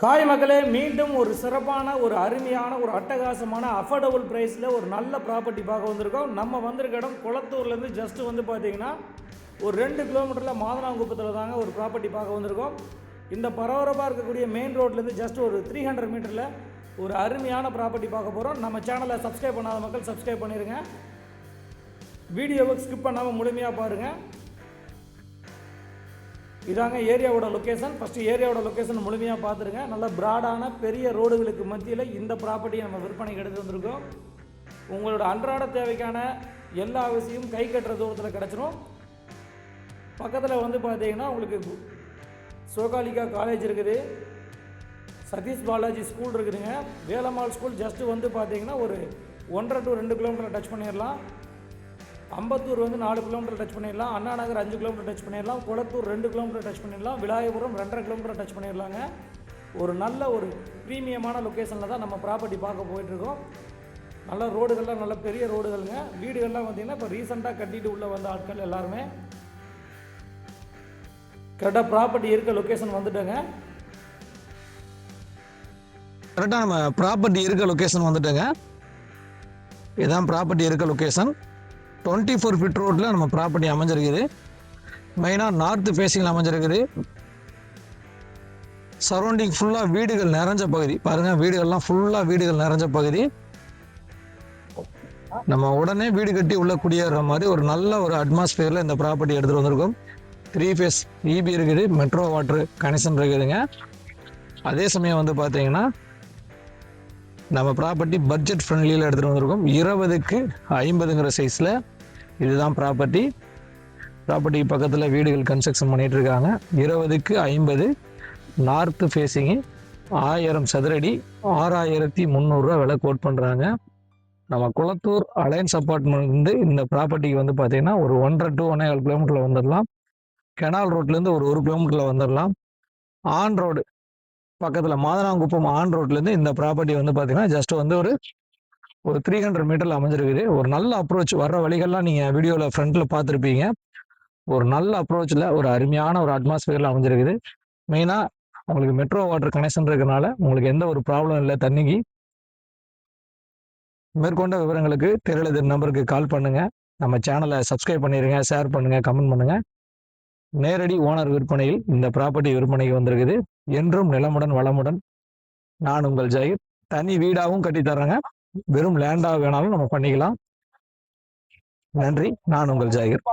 Hi மக்களே மீண்டும் ஒரு சிறப்பான ஒரு அருமையான ஒரு அட்டகாசமான அஃபோர்டபுள் ப்ரைஸில் ஒரு நல்ல ப்ராப்பர்ட்டி பார்க்க வந்திருக்கோம். நம்ம வந்திருக்க இடம் குளத்தூர்லேருந்து ஜஸ்ட் வந்து பார்த்தீங்கன்னா ஒரு ரெண்டு கிலோமீட்டரில் மாதனாங்குப்பத்தில் தாங்க ஒரு ப்ராப்பர்ட்டி பார்க்க வந்திருக்கோம். இந்த பரபரப்பாக இருக்கக்கூடிய மெயின் ரோட்லேருந்து ஜஸ்ட் ஒரு த்ரீ ஹண்ட்ரட் மீட்டரில் ஒரு அருமையான ப்ராப்பர்ட்டி பார்க்க போகிறோம் நம்ம சேனலை சப்ஸ்கிரைப் பண்ணாத மக்கள் சப்ஸ்கிரைப் பண்ணிடுங்க வீடியோவை ஸ்கிப் பண்ணாமல் முழுமையாக பாருங்கள் இதாங்க ஏரியாவோட லொக்கேஷன் ஃபஸ்ட்டு ஏரியாவோட லொக்கேஷன் முழுமையாக பார்த்துருங்க. நல்ல ப்ராடான பெரிய ரோடுகளுக்கு மத்தியில் இந்த ப்ராப்பர்ட்டியை நம்ம விற்பனைக்கு எடுத்து வந்திருக்கோம். உங்களோட அன்றாட தேவைக்கான எல்லா விஷயமும் கை கட்டுற தூரத்தில் கிடச்சிரும். பக்கத்தில் வந்து பார்த்தீங்கன்னா உங்களுக்கு கு- சோகாலிகா காலேஜ் இருக்குது. சதீஷ் பாலாஜி ஸ்கூல் இருக்குதுங்க. வேலம்மாள் ஸ்கூல் ஜஸ்ட்டு வந்து பார்த்தீங்கன்னா ஒரு ஒன்றரை டு ரெண்டு கிலோமீட்டர் டச் பண்ணிடலாம். அம்பத்தூர் வந்து நாலு கிலோமீட்டர் டச் பண்ணிடலாம். அண்ணா நகர் அஞ்சு கிலோமீட்டர் டச் பண்ணிடலாம். குளத்தூர் ரெண்டு கிலோமீட்டர் டச் பண்ணிடலாம். விலாயபுரம் ரெண்டரை கிலோமீட்டர் டச் பண்ணிடலாங்க. ஒரு நல்ல ஒரு ப்ரீமியமான லொக்கேஷனில் தான் நம்ம ப்ராப்பர்ட்டி பார்க்க போயிட்டுருக்கோம். நல்ல ரோடுகள்லாம் நல்ல பெரிய ரோடுகளுங்க. வீடுகள்லாம் பார்த்திங்கன்னா இப்போ ரீசெண்டாக கட்டிட்டு உள்ளே வந்த ஆட்கள் எல்லாருமே. கரெக்டாக ப்ராப்பர்ட்டி இருக்க லொக்கேஷன் வந்துட்டேங்க. கரெக்டாக நம்ம ப்ராப்பர்ட்டி இருக்க லொக்கேஷன் வந்துட்டோங்க. இதுதான் ப்ராப்பர்ட்டி இருக்க லொக்கேஷன் டுவெண்ட்டி ஃபோர் ஃபிட் ரோட்டில் நம்ம ப்ராப்பர்ட்டி அமைஞ்சிருக்குது. மெயினாக நார்த்து ஃபேஸிங்கில் அமைஞ்சிருக்குது. சரௌண்டிங் ஃபுல்லாக வீடுகள் நிறைஞ்ச பகுதி. பாருங்கள் வீடுகள்லாம் ஃபுல்லாக வீடுகள் நிறைஞ்ச பகுதி. நம்ம உடனே வீடு கட்டி உள்ள குடியேற மாதிரி ஒரு நல்ல ஒரு அட்மாஸ்பியரில் இந்த ப்ராப்பர்ட்டி எடுத்துகிட்டு வந்திருக்கோம். த்ரீ ஃபேஸ் இபி இருக்குது மெட்ரோ வாட்ரு கனெக்ஷன் இருக்குதுங்க. அதே சமயம் வந்து பார்த்தீங்கன்னா நம்ம ப்ராப்பர்ட்டி பட்ஜெட் ஃப்ரெண்ட்லியில் எடுத்துகிட்டு வந்திருக்கோம். இருபதுக்கு ஐம்பதுங்கிற சைஸில் இதுதான் ப்ராப்பர்ட்டி ப்ராப்பர்ட்டிக்கு பக்கத்தில் வீடுகள் கன்ஸ்ட்ரக்ஷன் பண்ணிகிட்டு இருக்காங்க இருபதுக்கு ஐம்பது நார்த்து ஃபேஸிங்கு ஆயிரம் சதுரடி ஆறாயிரத்தி முந்நூறுரூவா விலை கோட் பண்ணுறாங்க நம்ம குளத்தூர் அலையன்ஸ் அப்பார்ட்மெண்ட் வந்து இந்த ப்ராப்பர்ட்டிக்கு வந்து பார்த்தீங்கன்னா ஒரு ஒன்றரை டு ஒன்றே ஏழு கிலோமீட்டரில் வந்துடலாம் கெனால் ரோட்லேருந்து ஒரு ஒரு கிலோமீட்டரில் வந்துடலாம் ஆன் ரோடு பக்கத்தில் மாதனாங்குப்பம் ஆன் ரோட்லேருந்து இந்த ப்ராப்பர்ட்டி வந்து பார்த்தீங்கன்னா ஜஸ்ட் வந்து ஒரு ஒரு த்ரீ ஹண்ட்ரட் மீட்டரில் அமைஞ்சிருக்குது. ஒரு நல்ல அப்ரோச் வர்ற வழிகள்லாம் நீங்கள் வீடியோவில் ஃப்ரண்ட்டில் பார்த்துருப்பீங்க. ஒரு நல்ல அப்ரோச்சில் ஒரு அருமையான ஒரு அட்மாஸ்பியரில் அமைஞ்சிருக்குது. மெயினாக உங்களுக்கு மெட்ரோ வாட்டர் கனெக்ஷன் இருக்கிறனால உங்களுக்கு எந்த ஒரு ப்ராப்ளம் இல்லை. தண்ணிக்கு மேற்கொண்ட விவரங்களுக்கு தெரியலது நம்பருக்கு கால் பண்ணுங்கள் நம்ம சேனலை சப்ஸ்கிரைப் பண்ணிடுங்க ஷேர் பண்ணுங்கள் கமெண்ட் பண்ணுங்கள் நேரடி ஓனர் விற்பனையில் இந்த ப்ராப்பர்ட்டி விற்பனைக்கு வந்திருக்குது. என்றும் நிலமுடன் வளமுடன் நான் உங்கள் ஜெயிர் தனி வீடாகவும் கட்டித்தர்றேங்க வெறும் லேண்டா வேணாலும் நம்ம பண்ணிக்கலாம். நன்றி. நான் உங்கள் ஜாகிர்.